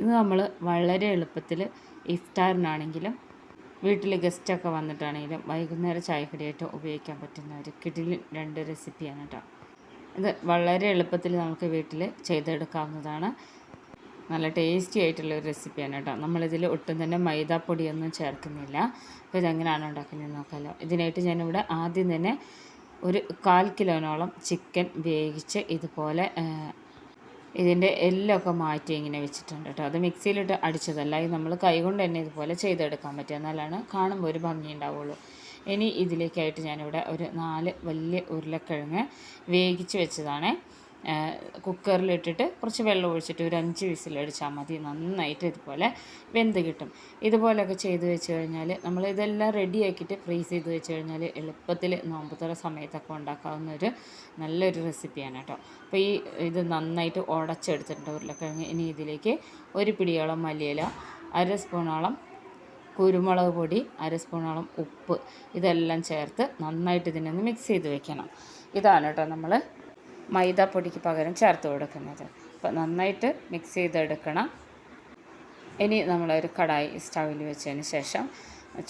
ഇത് നമ്മൾ വളരെ എളുപ്പത്തിൽ ഇഫ്താറിനാണെങ്കിലും വീട്ടിൽ ഗസ്റ്റൊക്കെ വന്നിട്ടാണെങ്കിലും വൈകുന്നേരം ചായക്കടിയായിട്ട് ഉപയോഗിക്കാൻ പറ്റുന്ന ഒരു കിടിലിൻ രണ്ട് റെസിപ്പിയാണ് കേട്ടോ ഇത് വളരെ എളുപ്പത്തിൽ നമുക്ക് വീട്ടിൽ ചെയ്തെടുക്കാവുന്നതാണ്. നല്ല ടേസ്റ്റി ആയിട്ടുള്ള ഒരു റെസിപ്പിയാണ് കേട്ടോ നമ്മളിതിൽ ഒട്ടും തന്നെ മൈദാപ്പൊടിയൊന്നും ചേർക്കുന്നില്ല. അപ്പോൾ ഇതെങ്ങനെയാണ് ഉണ്ടാക്കുന്നത് നോക്കാമല്ലോ ഇതിനായിട്ട് ഞാനിവിടെ ആദ്യം തന്നെ ഒരു കാൽ കിലോനോളം ചിക്കൻ വേവിച്ച് ഇതുപോലെ ഇതിന്റെ എല്ലൊക്കെ മാറ്റി ഇങ്ങനെ വെച്ചിട്ടുണ്ട് കേട്ടോ. അത് മിക്സിയിലിട്ട് അടിച്ചതല്ല. ഇത് നമ്മൾ കൈകൊണ്ട് തന്നെ ഇതുപോലെ ചെയ്തെടുക്കാൻ പറ്റുക എന്നാലാണ് കാണുമ്പോൾ ഒരു ഭംഗി ഉണ്ടാവുള്ളൂ. ഇനി ഇതിലേക്കായിട്ട് ഞാനിവിടെ ഒരു നാല് വലിയ ഉരുളക്കിഴങ്ങ് വേവിച്ച് വെച്ചതാണ്. കുക്കറിലിട്ടിട്ട് കുറച്ച് വെള്ളം ഒഴിച്ചിട്ട് ഒരു അഞ്ച് വിസിലടിച്ചാൽ മതി. നന്നായിട്ട് ഇതുപോലെ വെന്ത് കിട്ടും. ഇതുപോലെയൊക്കെ ചെയ്ത് വെച്ച് കഴിഞ്ഞാൽ നമ്മൾ ഇതെല്ലാം റെഡിയാക്കിയിട്ട് ഫ്രീസ് ചെയ്ത് വെച്ച് കഴിഞ്ഞാൽ എളുപ്പത്തിൽ നോമ്പുതറ സമയത്തൊക്കെ ഉണ്ടാക്കാവുന്ന ഒരു നല്ലൊരു റെസിപ്പിയാണ് കേട്ടോ. അപ്പോൾ ഈ ഇത് നന്നായിട്ട് ഉടച്ചെടുത്തിട്ടുണ്ട് ഉരുളക്കിഴങ്ങ്. ഇനി ഇതിലേക്ക് ഒരു പിടിയോളം മല്ലിയില അര സ്പൂണോളം കുരുമുളക് പൊടി അര സ്പൂണോളം ഉപ്പ്. ഇതെല്ലാം ചേർത്ത് നന്നായിട്ട് ഇതിനൊന്ന് മിക്സ് ചെയ്ത് വെക്കണം. ഇതാണ് കേട്ടോ നമ്മൾ മൈദാപ്പൊടിക്ക് പകരം ചേർത്ത് കൊടുക്കുന്നത്. അപ്പോൾ നന്നായിട്ട് മിക്സ് ചെയ്തെടുക്കണം. ഇനി നമ്മളൊരു കടായി സ്റ്റൗവിൽ വെച്ചതിന് ശേഷം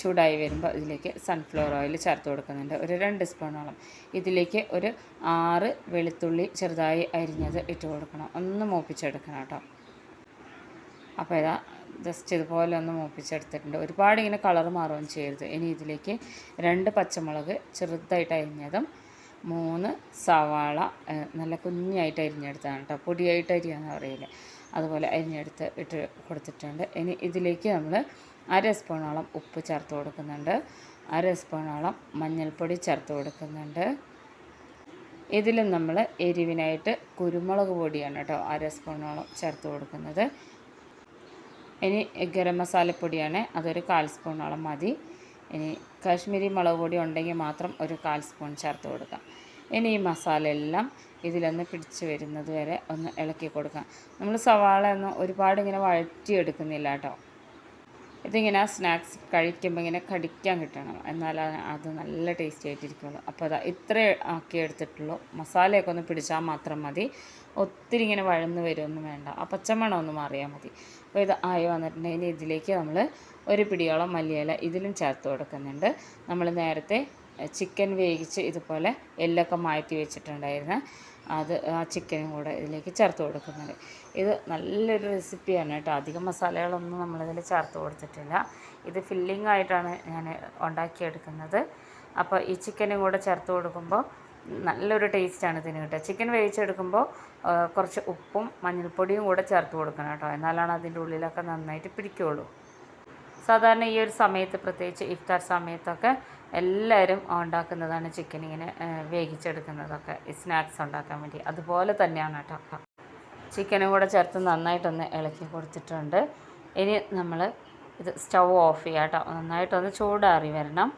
ചൂടായി വരുമ്പോൾ ഇതിലേക്ക് സൺഫ്ലവർ ഓയിൽ ചേർത്ത് കൊടുക്കുന്നുണ്ട്. ഒരു രണ്ട് സ്പൂണോളം. ഇതിലേക്ക് ഒരു ആറ് വെളുത്തുള്ളി ചെറുതായി അരിഞ്ഞത് ഇട്ട് കൊടുക്കണം. ഒന്ന് മൂപ്പിച്ചെടുക്കണം കേട്ടോ. അപ്പോൾ ഇതാ ജസ്റ്റ് ഇതുപോലെ ഒന്ന് മൂപ്പിച്ചെടുത്തിട്ടുണ്ട്. ഒരുപാട് ഇങ്ങനെ കളർ മാറുകയും ചെയ്യരുത്. ഇനി ഇതിലേക്ക് രണ്ട് പച്ചമുളക് ചെറുതായിട്ട് അരിഞ്ഞതും മൂന്ന് സവാള നല്ല കുഞ്ഞായിട്ട് അരിഞ്ഞെടുത്താണ് കേട്ടോ പൊടിയായിട്ട് അരിയാന്ന് പറയില്ലേ അതുപോലെ അരിഞ്ഞെടുത്ത് ഇട്ട് കൊടുത്തിട്ടുണ്ട്. ഇനി ഇതിലേക്ക് നമ്മൾ അര സ്പൂണോളം ഉപ്പ് ചേർത്ത് കൊടുക്കുന്നുണ്ട്. അര സ്പൂണോളം മഞ്ഞൾപ്പൊടി ചേർത്ത് കൊടുക്കുന്നുണ്ട്. ഇതിലും നമ്മൾ എരിവിനായിട്ട് കുരുമുളക് പൊടിയാണ് കേട്ടോ അര സ്പൂണോളം ചേർത്ത് കൊടുക്കുന്നത്. ഇനി ഗരം മസാലപ്പൊടിയാണ്. അതൊരു കാൽ സ്പൂണോളം മതി. ഇനി കാശ്മീരി മുളക് പൊടി ഉണ്ടെങ്കിൽ മാത്രം ഒരു കാൽ സ്പൂൺ ചേർത്ത് കൊടുക്കാം. ഇനി ഈ മസാല എല്ലാം ഇതിലൊന്ന് പിടിച്ച് വരുന്നത് വരെ ഒന്ന് ഇളക്കി കൊടുക്കാം. നമ്മൾ സവാള ഒന്നും ഒരുപാട് ഇങ്ങനെ വഴറ്റിയെടുക്കുന്നില്ല കേട്ടോ. ഇതിങ്ങനെ ആ സ്നാക്സ് കഴിക്കുമ്പോൾ ഇങ്ങനെ കടിക്കാൻ കിട്ടണം. എന്നാലാണ് അത് നല്ല ടേസ്റ്റി ആയിട്ടിരിക്കുള്ളൂ. അപ്പോൾ അതാ ഇത്ര ആക്കി എടുത്തിട്ടുള്ളൂ. മസാലയൊക്കെ ഒന്ന് പിടിച്ചാൽ മാത്രം മതി. ഒത്തിരി ഇങ്ങനെ വഴന്ന് വരുമൊന്നും വേണ്ട. ആ പച്ചമണം ഒന്ന് മാറിയാൽ മതി. അപ്പോൾ ഇത് ആയി വന്നിട്ടുണ്ടെങ്കിൽ ഇതിലേക്ക് നമ്മൾ ഒരു പിടിയോളം മല്ലിയില ഇതിലും ചേർത്ത് കൊടുക്കുന്നുണ്ട്. നമ്മൾ നേരത്തെ ചിക്കൻ വേവിച്ച് ഇതുപോലെ എല്ലൊക്കെ മാറ്റി വെച്ചിട്ടുണ്ടായിരുന്നു അത് ആ ചിക്കനും കൂടെ ഇതിലേക്ക് ചേർത്ത് കൊടുക്കുന്നത്. ഇത് നല്ലൊരു റെസിപ്പിയാണ് കേട്ടോ. അധികം മസാലകളൊന്നും നമ്മളിതിൽ ചേർത്ത് കൊടുത്തിട്ടില്ല. ഇത് ഫില്ലിംഗ് ആയിട്ടാണ് ഞാൻ ഉണ്ടാക്കിയെടുക്കുന്നത്. അപ്പോൾ ഈ ചിക്കനും കൂടെ ചേർത്ത് കൊടുക്കുമ്പോൾ നല്ലൊരു ടേസ്റ്റാണ് ഇതിന് കിട്ടുക. ചിക്കൻ വേവിച്ചെടുക്കുമ്പോൾ കുറച്ച് ഉപ്പും മഞ്ഞൾപ്പൊടിയും കൂടെ ചേർത്ത് കൊടുക്കണം കേട്ടോ. എന്നാലാണ് അതിന്റെ ഉള്ളിലൊക്കെ നന്നായിട്ട് പിടിക്കുകയുള്ളൂ സാധാരണ ഈ ഒരു സമയത്ത് പ്രത്യേകിച്ച് ഇഫ്താർ സമയത്തൊക്കെ എല്ലാവരും ഉണ്ടാക്കുന്നതാണ് ചിക്കൻ ഇങ്ങനെ വേവിച്ചെടുക്കുന്നതൊക്കെ. സ്നാക്സ് ഉണ്ടാക്കാൻ വേണ്ടി. അതുപോലെ തന്നെയാണ് കേട്ടോ. ചിക്കനും കൂടെ ചേർത്ത് നന്നായിട്ടൊന്ന് ഇളക്കി കൊടുത്തിട്ടുണ്ട്. ഇനി നമ്മൾ ഇത് സ്റ്റൗ ഓഫ് ചെയ്യാം കേട്ടോ. നന്നായിട്ടൊന്ന് ചൂടാറി വരണം.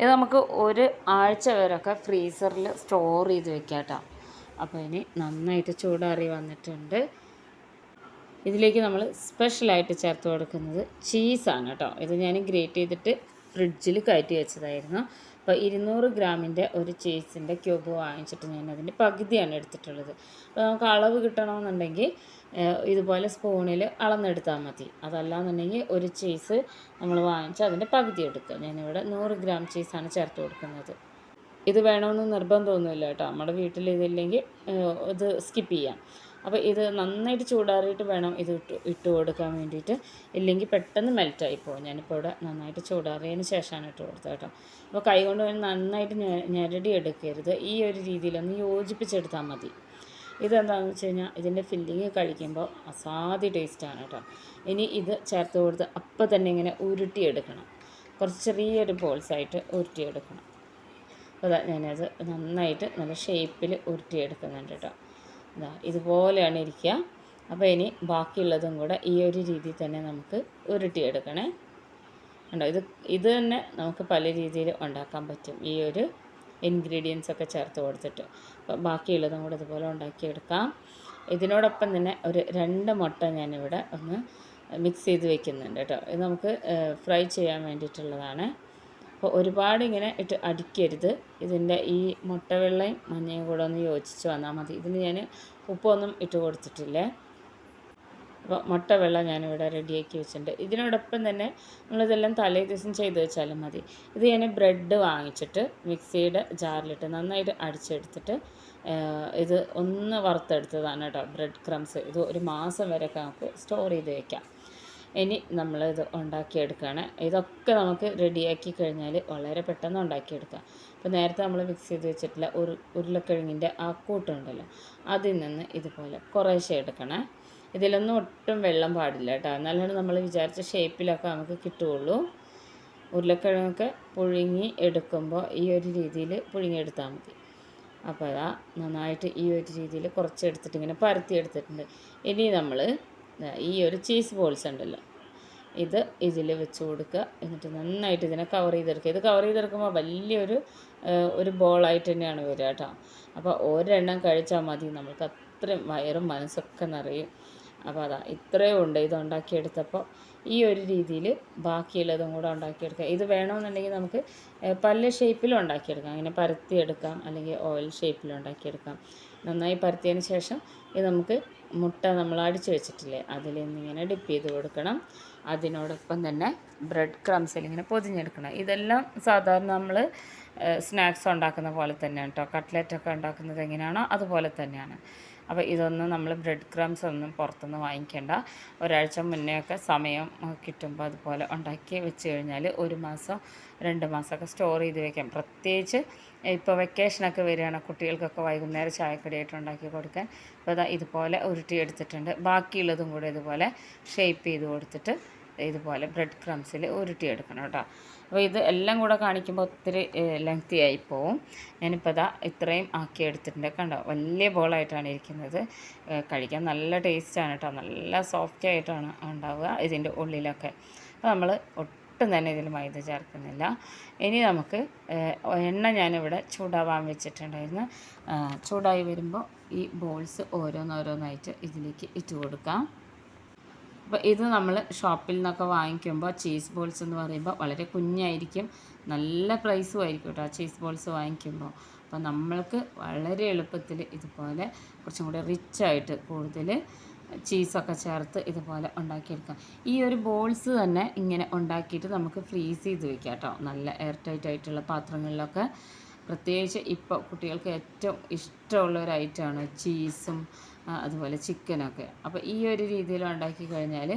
ഇത് നമുക്ക് ഒരു ആഴ്ച വരെയൊക്കെ ഫ്രീസറിൽ സ്റ്റോർ ചെയ്ത് വെക്കാം കേട്ടോ. അപ്പോൾ ഇനി നന്നായിട്ട് ചൂടാറി വന്നിട്ടുണ്ട്. ഇതിലേക്ക് നമ്മൾ സ്പെഷ്യലായിട്ട് ചേർത്ത് കൊടുക്കുന്നത് ചീസാണ് കേട്ടോ. ഇത് ഞാൻ ഗ്രേറ്റ് ചെയ്തിട്ട് ഫ്രിഡ്ജിൽ കയറ്റി വെച്ചതായിരുന്നു. അപ്പോൾ ഇരുന്നൂറ് ഗ്രാമിന്റെ ഒരു ചീസിന്റെ ക്യൂബ് വാങ്ങിച്ചിട്ട് ഞാൻ അതിന്റെ പകുതിയാണ് എടുത്തിട്ടുള്ളത്. അപ്പോൾ നമുക്ക് അളവ് കിട്ടണമെന്നുണ്ടെങ്കിൽ ഇതുപോലെ സ്പൂണിൽ അളന്നെടുത്താൽ മതി. അതല്ലാന്നുണ്ടെങ്കിൽ ഒരു ചീസ് നമ്മൾ വാങ്ങിച്ച് അതിന്റെ പകുതി എടുക്കുക ഞാനിവിടെ നൂറ് ഗ്രാം ചീസാണ് ചേർത്ത് കൊടുക്കുന്നത്. ഇത് വേണമെന്ന് നിർബന്ധമൊന്നുമില്ല കേട്ടോ. നമ്മുടെ വീട്ടിൽ ഇതില്ലെങ്കിൽ ഇത് സ്കിപ്പ് ചെയ്യാം. അപ്പോൾ ഇത് നന്നായിട്ട് ചൂടാറിയിട്ട് വേണം ഇത് ഇട്ട് ഇട്ട് കൊടുക്കാൻ വേണ്ടിയിട്ട്. ഇല്ലെങ്കിൽ പെട്ടെന്ന് മെൽറ്റായി പോകും. ഞാനിപ്പോൾ ഇവിടെ നന്നായിട്ട് ചൂടാറിയതിന് ശേഷമാണ് ഇട്ട് കൊടുത്തത് കേട്ടോ. അപ്പോൾ കൈ കൊണ്ട് നന്നായിട്ട് ഞെരടി എടുക്കരുത്. ഈ ഒരു രീതിയിലൊന്ന് യോജിപ്പിച്ചെടുത്താൽ മതി. ഇതെന്താണെന്ന് വെച്ച് കഴിഞ്ഞാൽ ഇതിന്റെ ഫില്ലിങ് കഴിക്കുമ്പോൾ അസാധ്യ ടേസ്റ്റാണ് കേട്ടോ. ഇനി ഇത് ചേർത്ത് കൊടുത്ത് അപ്പം തന്നെ ഇങ്ങനെ ഉരുട്ടിയെടുക്കണം. കുറച്ച് ചെറിയൊരു ബോൾസായിട്ട് ഉരുട്ടിയെടുക്കണം. അപ്പോൾ ഞാനത് നന്നായിട്ട് നല്ല ഷേപ്പിൽ ഉരുട്ടിയെടുക്കുന്നുണ്ട് കേട്ടോ. ഇതാ ഇതുപോലെയാണ് ഇരിക്കുക. അപ്പോൾ ഇനി ബാക്കിയുള്ളതും കൂടെ ഈ ഒരു രീതിയിൽ തന്നെ നമുക്ക് ഉരുട്ടിയെടുക്കണേ. ഉണ്ടോ ഇത് ഇത് തന്നെ നമുക്ക് പല രീതിയിൽ ഉണ്ടാക്കാൻ പറ്റും. ഈ ഒരു ഇൻഗ്രീഡിയൻസ് ഒക്കെ ചേർത്ത് കൊടുത്തിട്ട്. അപ്പോൾ ബാക്കിയുള്ളതും കൂടെ ഇതുപോലെ ഉണ്ടാക്കിയെടുക്കാം. ഇതിനോടൊപ്പം തന്നെ ഒരു രണ്ട് മുട്ട ഞാനിവിടെ ഒന്ന് മിക്സ് ചെയ്ത് വെക്കുന്നുണ്ട് കേട്ടോ. ഇത് നമുക്ക് ഫ്രൈ ചെയ്യാൻ വേണ്ടിയിട്ടുള്ളതാണ്. അപ്പോൾ ഒരുപാട് ഇങ്ങനെ ഇട്ട് അടിക്കരുത്. ഇതിന്റെ ഈ മുട്ടവെള്ളയും മഞ്ഞയും കൂടെ ഒന്ന് യോജിച്ച് വന്നാൽ മതി. ഇതിന് ഞാൻ ഉപ്പൊന്നും ഇട്ട് കൊടുത്തിട്ടില്ല. അപ്പോൾ മുട്ട വെള്ളം ഞാനിവിടെ റെഡിയാക്കി വെച്ചിട്ടുണ്ട്. ഇതിനോടൊപ്പം തന്നെ നമ്മളിതെല്ലാം തലേ ദിവസം ചെയ്ത് വെച്ചാലും മതി. ഇത് ഞാൻ ബ്രെഡ് വാങ്ങിച്ചിട്ട് മിക്സിയുടെ ജാറിലിട്ട് നന്നായിട്ട് അടിച്ചെടുത്തിട്ട് ഇത് ഒന്ന് വറുത്തെടുത്തതാണ് കേട്ടോ ബ്രെഡ് ക്രംസ്. ഇത് ഒരു മാസം വരെയൊക്കെ നമുക്ക് സ്റ്റോർ ചെയ്ത് വെക്കാം. ഇനി നമ്മളിത് ഉണ്ടാക്കിയെടുക്കുകയാണ് ഇതൊക്കെ നമുക്ക് റെഡിയാക്കി കഴിഞ്ഞാൽ വളരെ പെട്ടെന്ന് ഉണ്ടാക്കിയെടുക്കാം. അപ്പോൾ നേരത്തെ നമ്മൾ മിക്സ് ചെയ്ത് വെച്ചിട്ടുള്ള ഒരു ഉരുളക്കിഴങ്ങിന്റെ ആ കൂട്ടുണ്ടല്ലോ അതിൽ നിന്ന് ഇതുപോലെ കുറേശ്ശെ എടുക്കണേ. ഇതിലൊന്നും ഒട്ടും വെള്ളം പാടില്ല കേട്ടോ. എന്നാലാണ് നമ്മൾ വിചാരിച്ച ഷേപ്പിലൊക്കെ നമുക്ക് കിട്ടുകയുള്ളൂ. ഉരുളക്കിഴങ്ങൊക്കെ പുഴുങ്ങി എടുക്കുമ്പോൾ ഈ ഒരു രീതിയിൽ പുഴുങ്ങിയെടുത്താൽ മതി. അപ്പോൾ അതാ നന്നായിട്ട് ഈ ഒരു രീതിയിൽ കുറച്ച് എടുത്തിട്ട് ഇങ്ങനെ പരത്തി എടുത്തിട്ടുണ്ട്. ഇനി നമ്മൾ ഈ ഒരു ചീസ് ബോൾസ് ഉണ്ടല്ലോ. ഇത് ഇതിൽ വെച്ച് കൊടുക്കുക. എന്നിട്ട് നന്നായിട്ട് ഇതിനെ കവർ ചെയ്തെടുക്കുക. ഇത് കവർ ചെയ്തെടുക്കുമ്പോൾ വലിയൊരു ഒരു ബോളായിട്ട് തന്നെയാണ് വരിക കേട്ടോ. അപ്പോൾ ഒരെണ്ണം കഴിച്ചാൽ മതി. നമുക്ക് അത്രയും വയറും മനസ്സൊക്കെ നിറയും. അപ്പോൾ അതാ ഇത്രയും ഉണ്ട്. ഇത് ഉണ്ടാക്കിയെടുത്തപ്പോൾ ഈ ഒരു രീതിയിൽ ബാക്കിയുള്ളതും കൂടെ ഉണ്ടാക്കിയെടുക്കാം ഇത് വേണമെന്നുണ്ടെങ്കിൽ നമുക്ക് പല ഷേപ്പിലും ഉണ്ടാക്കിയെടുക്കാം. അങ്ങനെ പരത്തിയെടുക്കാം അല്ലെങ്കിൽ ഓയിൽ ഷേപ്പിലും ഉണ്ടാക്കിയെടുക്കാം. നന്നായി പരത്തിയതിന് ശേഷം ഇത് നമുക്ക് മുട്ട നമ്മൾ അടിച്ചു വെച്ചിട്ടില്ലേ അതിൽ നിന്നിങ്ങനെ ഡിപ്പ് ചെയ്ത് കൊടുക്കണം. അതിനോടൊപ്പം തന്നെ ബ്രെഡ് ക്രംസിൽ ഇങ്ങനെ പൊതിഞ്ഞെടുക്കണം. ഇതെല്ലാം സാധാരണ നമ്മൾ സ്നാക്സ് ഉണ്ടാക്കുന്ന പോലെ തന്നെയാണ് കേട്ടോ കട്ട്ലറ്റൊക്കെ ഉണ്ടാക്കുന്നത് എങ്ങനെയാണോ അതുപോലെ തന്നെയാണ്. അപ്പോൾ ഇതൊന്നും നമ്മൾ ബ്രെഡ് ക്രംസ് ഒന്നും പുറത്തുനിന്ന് വാങ്ങിക്കേണ്ട. ഒരാഴ്ച മുന്നേ ഒക്കെ സമയം കിട്ടുമ്പോൾ അതുപോലെ ഉണ്ടാക്കി വെച്ച് കഴിഞ്ഞാൽ ഒരു മാസം രണ്ട് മാസമൊക്കെ സ്റ്റോർ ചെയ്ത് വെക്കാം. പ്രത്യേകിച്ച് ഇപ്പോൾ വെക്കേഷനൊക്കെ വരികയാണ്. കുട്ടികൾക്കൊക്കെ വൈകുന്നേരം ചായക്കടിയായിട്ട് ഉണ്ടാക്കി കൊടുക്കാൻ. അപ്പോൾ ഇതുപോലെ ഉരുട്ടി എടുത്തിട്ടുണ്ട് ബാക്കിയുള്ളതും കൂടെ ഇതുപോലെ ഷേപ്പ് ചെയ്ത് കൊടുത്തിട്ട് ഇതുപോലെ ബ്രെഡ് ക്രംസിൽ ഉരുട്ടി എടുക്കണം കേട്ടോ. അപ്പോൾ ഇത് എല്ലാം കൂടെ കാണിക്കുമ്പോൾ ഒത്തിരി ലെങ്തി ആയി പോവും. ഞാനിപ്പോൾ ഇതാ ഇത്രയും ആക്കി എടുത്തിട്ടുണ്ട് കണ്ടോ? വലിയ ബോളായിട്ടാണ് ഇരിക്കുന്നത്. കഴിക്കാൻ നല്ല ടേസ്റ്റാണ് കേട്ടോ. നല്ല സോഫ്റ്റ് ആയിട്ടാണ് ഉണ്ടാവുക ഇതിന്റെ ഉള്ളിലൊക്കെ. അപ്പോൾ നമ്മൾ ഒട്ടും തന്നെ ഇതിൽ മൈദ ചേർക്കുന്നില്ല. ഇനി നമുക്ക് എണ്ണ ഞാനിവിടെ ചൂടാവാൻ വെച്ചിട്ടുണ്ടായിരുന്നു. ചൂടായി വരുമ്പോൾ ഈ ബോൾസ് ഓരോന്നോരോന്നായിട്ട് ഇതിലേക്ക് ഇട്ട് കൊടുക്കാം. അപ്പോൾ ഇത് നമ്മൾ ഷോപ്പിൽ നിന്നൊക്കെ വാങ്ങിക്കുമ്പോൾ ചീസ് ബോൾസ് എന്ന് പറയുമ്പോൾ വളരെ കുഞ്ഞായിരിക്കും. നല്ല പ്രൈസും ആയിരിക്കും കേട്ടോ ചീസ് ബോൾസ് വാങ്ങിക്കുമ്പോൾ അപ്പോൾ നമ്മൾക്ക് വളരെ എളുപ്പത്തിൽ ഇതുപോലെ കുറച്ചും കൂടി റിച്ചായിട്ട് കൂടുതൽ ചീസൊക്കെ ചേർത്ത് ഇതുപോലെ ഉണ്ടാക്കിയെടുക്കാം. ഈ ഒരു ബോൾസ് തന്നെ ഇങ്ങനെ ഉണ്ടാക്കിയിട്ട് നമുക്ക് ഫ്രീസ് ചെയ്ത് വെക്കാം കേട്ടോ നല്ല എയർ ടൈറ്റ് ആയിട്ടുള്ള പാത്രങ്ങളിലൊക്കെ പ്രത്യേകിച്ച് ഇപ്പോൾ കുട്ടികൾക്ക് ഏറ്റവും ഇഷ്ടമുള്ള ഒരു ഐറ്റമാണ് ചീസും അതുപോലെ ചിക്കനൊക്കെ. അപ്പോൾ ഈ ഒരു രീതിയിൽ ഉണ്ടാക്കി കഴിഞ്ഞാൽ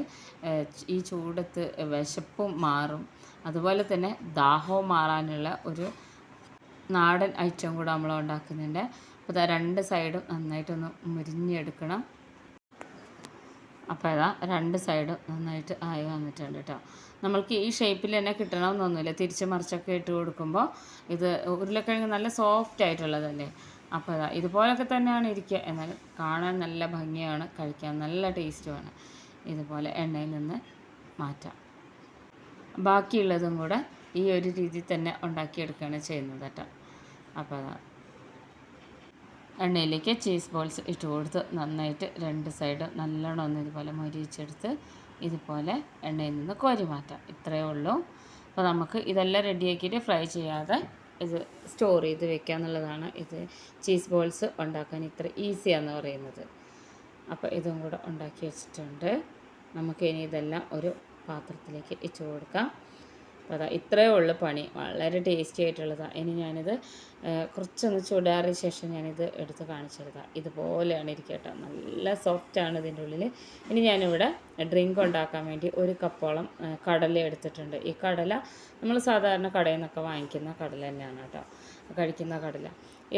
ഈ ചൂടത്ത് വിശപ്പും മാറും. അതുപോലെ തന്നെ ദാഹവും മാറാനുള്ള ഒരു നാടൻ ഐറ്റം കൂടെ നമ്മൾ ഉണ്ടാക്കുന്നുണ്ട്. അപ്പോൾ രണ്ട് സൈഡും നന്നായിട്ടൊന്ന് മുരിഞ്ഞെടുക്കണം. അപ്പോൾ ഇതാ രണ്ട് സൈഡും നന്നായിട്ട് ആയി വന്നിട്ടുണ്ട് കേട്ടോ നമ്മൾക്ക് ഈ ഷേപ്പിൽ തന്നെ കിട്ടണമെന്നൊന്നുമില്ല തിരിച്ച് മറിച്ചൊക്കെ ഇട്ട് കൊടുക്കുമ്പോൾ ഇത് ഉരുളക്കിഴങ്ങ് നല്ല സോഫ്റ്റ് ആയിട്ടുള്ളതല്ലേ? അപ്പോൾ അതാ ഇതുപോലൊക്കെ തന്നെയാണ് ഇരിക്കുക. എന്നാൽ കാണാൻ നല്ല ഭംഗിയാണ് കഴിക്കാൻ നല്ല ടേസ്റ്റുമാണ് ഇതുപോലെ എണ്ണയിൽ നിന്ന് മാറ്റാം. ബാക്കിയുള്ളതും കൂടെ ഈ ഒരു രീതിയിൽ തന്നെ ഉണ്ടാക്കിയെടുക്കുകയാണ് ചെയ്യുന്നത് കേട്ടോ അപ്പോൾ എണ്ണയിലേക്ക് ചീസ് ബോൾസ് ഇട്ട് കൊടുത്ത് നന്നായിട്ട് രണ്ട് സൈഡ് നല്ലോണം ഒന്ന് ഇതുപോലെ മൊരിയിച്ചെടുത്ത് ഇതുപോലെ എണ്ണയിൽ നിന്ന് കോരി മാറ്റാം. ഇത്രയേ ഉള്ളൂ. അപ്പോൾ നമുക്ക് ഇതെല്ലാം റെഡിയാക്കിയിട്ട് ഫ്രൈ ചെയ്യാതെ ഇത് സ്റ്റോർ ചെയ്ത് വെക്കുക എന്നുള്ളതാണ് ഇത് ചീസ് ബോൾസ് ഉണ്ടാക്കാൻ ഇത്ര ഈസിയാന്ന് പറയുന്നത്. അപ്പോൾ ഇതും കൂടെ ഉണ്ടാക്കി വെച്ചിട്ടുണ്ട്. നമുക്ക് ഇനി ഇതെല്ലാം ഒരു പാത്രത്തിലേക്ക് ഇച്ചു കൊടുക്കാം. അപ്പോൾ അതാ ഇത്രയേ ഉള്ളൂ പണി. വളരെ ടേസ്റ്റി ആയിട്ടുള്ളതാണ് ഇനി ഞാനിത് കുറച്ചൊന്ന് ചൂടാറിയ ശേഷം ഞാനിത് എടുത്ത് കാണിച്ചു തരാം ഇതുപോലെയാണ് ഇരിക്കുക കേട്ടോ. നല്ല സോഫ്റ്റാണ് ഇതിന്റെ ഉള്ളിൽ. ഇനി ഞാനിവിടെ ഡ്രിങ്ക് ഉണ്ടാക്കാൻ വേണ്ടി ഒരു കപ്പോളം കടല എടുത്തിട്ടുണ്ട്. ഈ കടല നമ്മൾ സാധാരണ കടയിൽ നിന്നൊക്കെ വാങ്ങിക്കുന്ന കടല തന്നെയാണ് കേട്ടോ. കഴിക്കുന്ന കടല.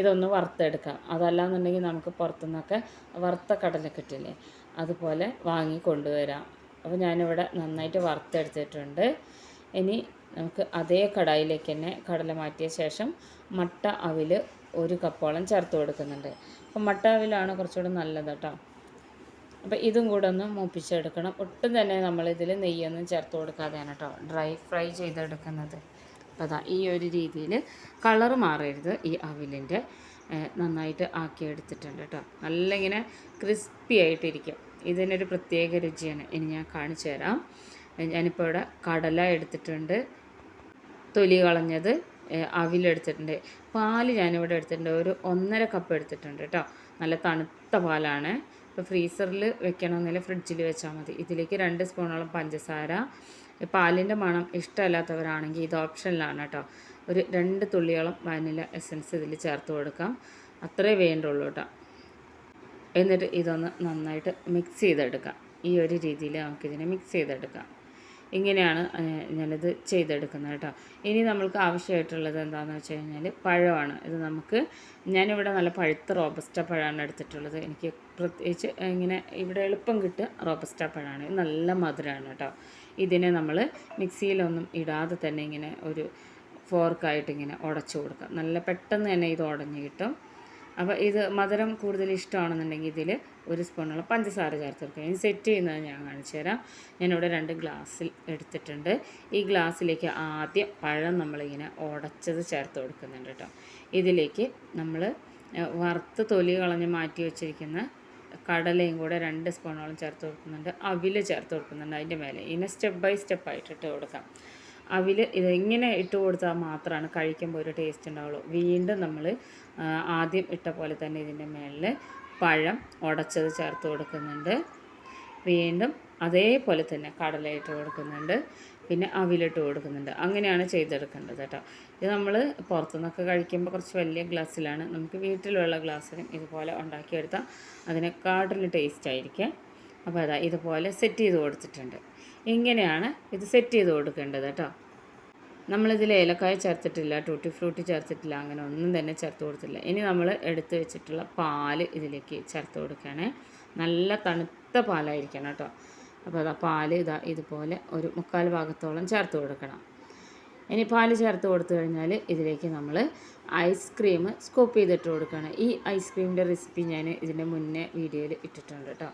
ഇതൊന്ന് വറുത്തെടുക്കാം. അതല്ലാന്നുണ്ടെങ്കിൽ നമുക്ക് പുറത്തുനിന്നൊക്കെ വറുത്ത കടല കിട്ടില്ലേ? അതുപോലെ വാങ്ങി കൊണ്ടുവരാം. അപ്പോൾ ഞാനിവിടെ നന്നായിട്ട് വറുത്തെടുത്തിട്ടുണ്ട്. ഇനി നമുക്ക് അതേ കടായിലേക്ക് തന്നെ കടല മാറ്റിയ ശേഷം മട്ട അവിൽ ഒരു കപ്പോളം ചേർത്ത് കൊടുക്കുന്നുണ്ട്. അപ്പം മട്ട അവിലാണ് കുറച്ചുകൂടെ നല്ലത് കേട്ടോ. അപ്പോൾ ഇതും കൂടെ ഒന്ന് മൂപ്പിച്ചെടുക്കണം. ഒട്ടും തന്നെ നമ്മളിതിൽ നെയ്യൊന്നും ചേർത്ത് കൊടുക്കാതെയാണ് കേട്ടോ ഡ്രൈ ഫ്രൈ ചെയ്തെടുക്കുന്നത്. അപ്പോൾ അതാ ഈ ഒരു രീതിയിൽ കളർ മാറരുത് ഈ അവിലിന്റെ. നന്നായിട്ട് ആക്കിയെടുത്തിട്ടുണ്ട് കേട്ടോ. നല്ല ഇങ്ങനെ ക്രിസ്പി ആയിട്ടിരിക്കും. ഇതിനൊരു പ്രത്യേക രുചിയാണ്. ഇനി ഞാൻ കാണിച്ചു തരാം ഞാനിപ്പോൾ ഇവിടെ കടല എടുത്തിട്ടുണ്ട്. തൊലി കളഞ്ഞത് അവിലെടുത്തിട്ടുണ്ട്. പാൽ ഞാനിവിടെ എടുത്തിട്ടുണ്ട്. ഒരു ഒന്നര കപ്പ് എടുത്തിട്ടുണ്ട് കേട്ടോ. നല്ല തണുത്ത പാലാണ്. ഇപ്പോൾ ഫ്രീസറിൽ വെക്കണമെന്നില്ല ഫ്രിഡ്ജിൽ വെച്ചാൽ മതി. ഇതിലേക്ക് രണ്ട് സ്പൂണോളം പഞ്ചസാര. പാലിന്റെ മണം ഇഷ്ടമല്ലാത്തവരാണെങ്കിൽ ഇത് ഓപ്ഷനിലാണ് കേട്ടോ. ഒരു രണ്ട് തുള്ളിയോളം വാനില എസൻസ് ഇതിൽ ചേർത്ത് കൊടുക്കാം. അത്രേ വേണ്ടുള്ളൂ കേട്ടോ. എന്നിട്ട് ഇതൊന്ന് നന്നായിട്ട് മിക്സ് ചെയ്തെടുക്കാം. ഈ ഒരു രീതിയിൽ നമുക്കിതിനെ മിക്സ് ചെയ്തെടുക്കാം. ഇങ്ങനെയാണ് ഞാനിത് ചെയ്തെടുക്കുന്നത് കേട്ടോ. ഇനി നമ്മൾക്ക് ആവശ്യമായിട്ടുള്ളത് എന്താണെന്ന് വെച്ച് കഴിഞ്ഞാൽ പഴമാണ്. ഇത് നമുക്ക് ഞാനിവിടെ നല്ല പഴുത്ത റോബസ്റ്റ പഴമാണ് എടുത്തിട്ടുള്ളത്. എനിക്ക് പ്രത്യേകിച്ച് ഇങ്ങനെ ഇവിടെ എളുപ്പം കിട്ടുക റോബസ്റ്റ പഴമാണ് നല്ല മധുരമാണ് കേട്ടോ. ഇതിനെ നമ്മൾ മിക്സിയിലൊന്നും ഇടാതെ തന്നെ ഇങ്ങനെ ഒരു ഫോർക്കായിട്ട് ഇങ്ങനെ ഉടച്ചു കൊടുക്കാം. നല്ല പെട്ടെന്ന് തന്നെ ഇത് ഉടഞ്ഞ് കിട്ടും. അപ്പോൾ ഇത് മധുരം കൂടുതൽ ഇഷ്ടമാണെന്നുണ്ടെങ്കിൽ ഇതിൽ ഒരു സ്പൂണുള്ള പഞ്ചസാര ചേർത്ത് കൊടുക്കുക. ഇനി സെറ്റ് ചെയ്യുന്നത് ഞാൻ കാണിച്ചു തരാം. ഞാനിവിടെ രണ്ട് ഗ്ലാസ്സിൽ എടുത്തിട്ടുണ്ട്. ഈ ഗ്ലാസ്സിലേക്ക് ആദ്യം പഴം നമ്മളിങ്ങനെ ഉടച്ചത് ചേർത്ത് കൊടുക്കുന്നുണ്ട് കേട്ടോ. ഇതിലേക്ക് നമ്മൾ വറുത്ത് തൊലി കളഞ്ഞ് മാറ്റി വെച്ചിരിക്കുന്ന കടലയും കൂടെ രണ്ട് സ്പൂണോളം ചേർത്ത് കൊടുക്കുന്നുണ്ട്. അവിൽ ചേർത്ത് കൊടുക്കുന്നുണ്ട് അതിന്റെ മേലെ. ഇനി സ്റ്റെപ്പ് ബൈ സ്റ്റെപ്പ് ആയിട്ട് ഇട്ട് കൊടുക്കാം. അവിൽ ഇതെങ്ങനെ ഇട്ട് കൊടുത്താൽ മാത്രമാണ് കഴിക്കുമ്പോൾ ഒരു ടേസ്റ്റ് ഉണ്ടാവുള്ളൂ. വീണ്ടും നമ്മൾ ആദ്യം ഇട്ട പോലെ തന്നെ ഇതിന്റെ മേളിൽ പഴം ഉടച്ചത് ചേർത്ത് കൊടുക്കുന്നുണ്ട്. വീണ്ടും അതേപോലെ തന്നെ കടല ഇട്ട് കൊടുക്കുന്നുണ്ട്. പിന്നെ അവിലിട്ട് കൊടുക്കുന്നുണ്ട്. അങ്ങനെയാണ് ചെയ്തെടുക്കേണ്ടത് കേട്ടോ. ഇത് നമ്മൾ പുറത്തുനിന്നൊക്കെ കഴിക്കുമ്പോൾ കുറച്ച് വലിയ ഗ്ലാസ്സിലാണ്. നമുക്ക് വീട്ടിലുള്ള ഗ്ലാസ്സിലും ഇതുപോലെ ഉണ്ടാക്കിയെടുത്താൽ അതിനെക്കാട്ടിലും ടേസ്റ്റ് ആയിരിക്കും. അപ്പോൾ അതാ ഇതുപോലെ സെറ്റ് ചെയ്ത് കൊടുത്തിട്ടുണ്ട്. ഇങ്ങനെയാണ് ഇത് സെറ്റ് ചെയ്ത് കൊടുക്കേണ്ടത് കേട്ടോ? നമ്മളിതിൽ ഏലക്കായ ചേർത്തിട്ടില്ല ടൂട്ടി ഫ്രൂട്ടി ചേർത്തിട്ടില്ല അങ്ങനെ ഒന്നും തന്നെ ചേർത്ത് കൊടുത്തില്ല. ഇനി നമ്മൾ എടുത്തു വെച്ചിട്ടുള്ള പാൽ ഇതിലേക്ക് ചേർത്ത് കൊടുക്കുകയാണേ. നല്ല തണുത്ത പാലായിരിക്കണം കേട്ടോ. അപ്പോൾ അതാ പാൽ ഇതാ ഇതുപോലെ ഒരു മുക്കാൽ ഭാഗത്തോളം ചേർത്ത് കൊടുക്കണം. ഇനി പാൽ ചേർത്ത് കൊടുത്തു കഴിഞ്ഞാൽ ഇതിലേക്ക് നമ്മൾ ഐസ്ക്രീം സ്കൂപ്പ് ചെയ്തിട്ട് കൊടുക്കണം ഈ ഐസ്ക്രീമിന്റെ റെസിപ്പി ഞാൻ ഇതിന്റെ മുന്നേ വീഡിയോയിൽ ഇട്ടിട്ടുണ്ട് കേട്ടോ.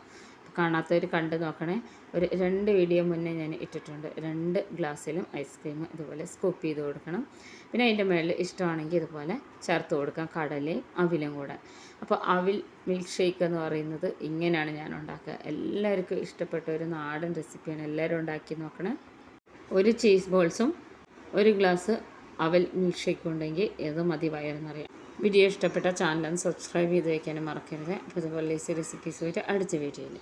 കാണാത്തവർ കണ്ടു നോക്കണേ. ഒരു രണ്ട് വീഡിയോ മുന്നേ ഞാൻ ഇട്ടിട്ടുണ്ട്. രണ്ട് ഗ്ലാസ്സിലും ഐസ്ക്രീം ഇതുപോലെ സ്കൂപ്പ് ചെയ്ത് കൊടുക്കണം. പിന്നെ അതിന്റെ മുകളിൽ ഇഷ്ടമാണെങ്കിൽ ഇതുപോലെ ചേർത്ത് കൊടുക്കാം. കടലയും അവിലും കൂടെ. അപ്പോൾ അവിൽ മിൽക്ക് ഷേക്ക് എന്ന് പറയുന്നത് ഇങ്ങനെയാണ് ഞാൻ ഉണ്ടാക്കുക. എല്ലാവർക്കും ഇഷ്ടപ്പെട്ട ഒരു നാടൻ റെസിപ്പിയാണ് എല്ലാവരും ഉണ്ടാക്കി നോക്കണേ. ഒരു ചീസ് ബോൾസും ഒരു ഗ്ലാസ് അവൽ മിൽക്ക് ഷേക്ക് ഉണ്ടെങ്കിൽ ഏത് മതി വയറെന്നറിയാം വീഡിയോ ഇഷ്ടപ്പെട്ട ചാനലൊന്ന് സബ്സ്ക്രൈബ് ചെയ്ത് വയ്ക്കാനും മറക്കരുത്. അപ്പോൾ ഇതുപോലെ ഈസി റെസിപ്പീസ് വരെ അടുത്ത വീഡിയോയിൽ